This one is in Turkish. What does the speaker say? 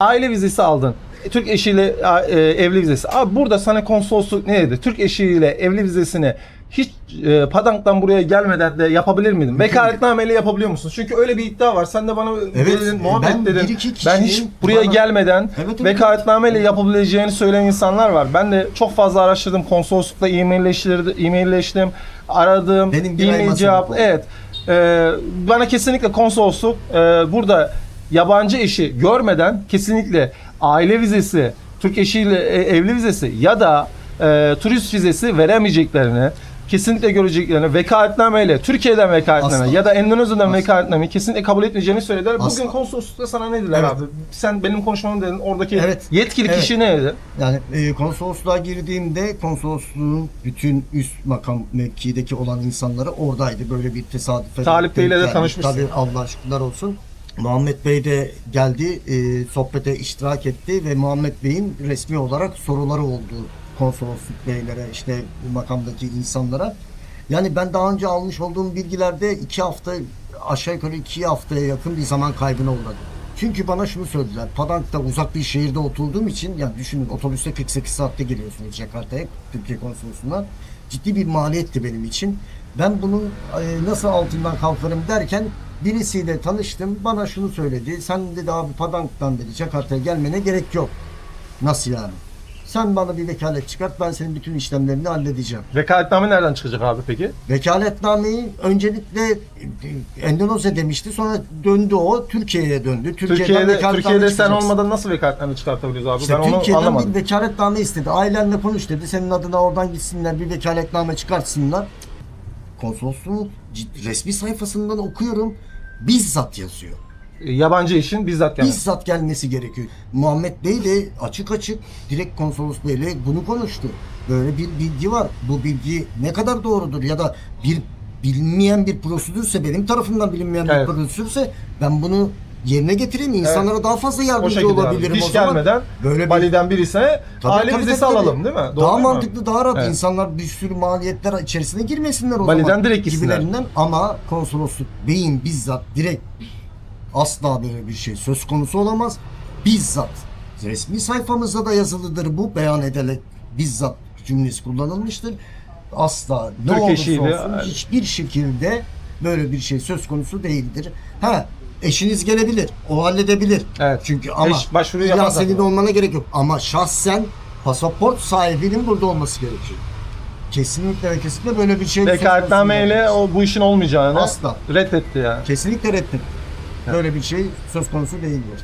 Aile vizesi aldın. E, Türk eşiyle e, evli vizesi. Abi burada sana konsolosluk ne dedi? Türk eşiyle evli vizesini hiç e, Padank'tan buraya gelmeden de yapabilir miydin? Vekaletnameyle yapabiliyor musun? Çünkü öyle bir iddia var. Sen de bana Evet, dedin, e, muhabbet ben dedin. ben hiç buraya bana- gelmeden Evet, evet. vekaletnameyle yapabileceğini söyleyen insanlar var. Ben de çok fazla araştırdım. Konsoloslukla e-mailleştirdim, e-mailleştim, aradım, Benim e-mail cevap. Evet. Ee, bana kesinlikle konsolosluk e, burada yabancı eşi görmeden kesinlikle aile vizesi, Türk eşiyle e, evli vizesi ya da e, turist vizesi veremeyeceklerini kesinlikle göreceklerini vekaletnameyle Türkiye'den vekaletname Asla. ya da Endonezya'dan Asla. vekaletname kesinlikle kabul etmeyeceğini söylediler. Bugün Asla. konsoloslukta sana ne dediler Evet. abi? Sen benim konuşmamı dedin. Oradaki Evet. yetkili Evet. kişi ne dedi? Yani e, konsolosluğa girdiğimde konsolosluğun bütün üst makam mevkideki olan insanları oradaydı. Böyle bir tesadüfe. Talip Bey'le de tanışmışsın. Tabii Allah şükürler olsun. Muhammed Bey de geldi, e, sohbete iştirak etti ve Muhammed Bey'in resmi olarak soruları oldu konsolosluk beylere, işte makamdaki insanlara. Yani ben daha önce almış olduğum bilgilerde iki hafta, aşağı yukarı iki haftaya yakın bir zaman kaybına uğradım. Çünkü bana şunu söylediler. Padank'ta uzak bir şehirde oturduğum için yani düşünün otobüste 48 saatte geliyorsunuz Jakarta'ya Türkiye konsolosundan. Ciddi bir maliyetti benim için. Ben bunun e, nasıl altından kalkarım derken birisiyle tanıştım. Bana şunu söyledi. Sen dedi abi Padank'tan dedi Jakarta'ya gelmene gerek yok. Nasıl yani? Sen bana bir vekalet çıkart ben senin bütün işlemlerini halledeceğim. Vekaletname nereden çıkacak abi peki? Vekaletnameyi öncelikle e, Endonezya demişti. Sonra döndü o Türkiye'ye döndü. Türkiye'den Türkiye'de vekaletname Türkiye'de sen çıkacaksın. olmadan nasıl vekaletname çıkartabiliyoruz abi? İşte ben onu Türkiye'den anlamadım. bir vekaletname istedi. Ailenle konuş dedi. Senin adına oradan gitsinler bir vekaletname çıkartsınlar. Konsolosluğun resmi sayfasından okuyorum. Bizzat yazıyor. Yabancı işin bizzat gelmesi. Bizzat gelmesi gerekiyor. Muhammed Bey de açık açık direkt konsolos beyle bunu konuştu. Böyle bir bilgi var. Bu bilgi ne kadar doğrudur ya da bir bilinmeyen bir prosedürse benim tarafımdan bilinmeyen Evet. bir prosedürse ben bunu yerine getireyim. İnsanlara daha fazla O yardımcı şekilde abi. olabilirim Hiç o zaman. gelmeden Böyle bir Bali'den birisine Tabii, aile tabii, vizesi tabii, tabii. alalım değil mi? Doğru daha değil mi? mantıklı, daha rahat. Evet. İnsanlar bir sürü maliyetler içerisine girmesinler o Bali'den zaman. direkt gitsinler. Gibilerinden. Ama konsolosluk beyin bizzat direkt asla böyle bir şey söz konusu olamaz. Bizzat resmi sayfamızda da yazılıdır bu beyan ederek bizzat cümlesi kullanılmıştır. Asla ne Türk olursa eşiyle, olsun hiçbir şekilde böyle bir şey söz konusu değildir. Ha eşiniz gelebilir. O halledebilir. Evet. Çünkü ama Eş başvuru yapar senin zaten. olmana gerek yok. Ama şahsen pasaport sahibinin burada olması gerekiyor. Kesinlikle ve kesinlikle böyle bir şey Vekaletnameyle o bu işin olmayacağını Asla. reddetti yani. Kesinlikle reddet. Böyle bir şey söz konusu değildir.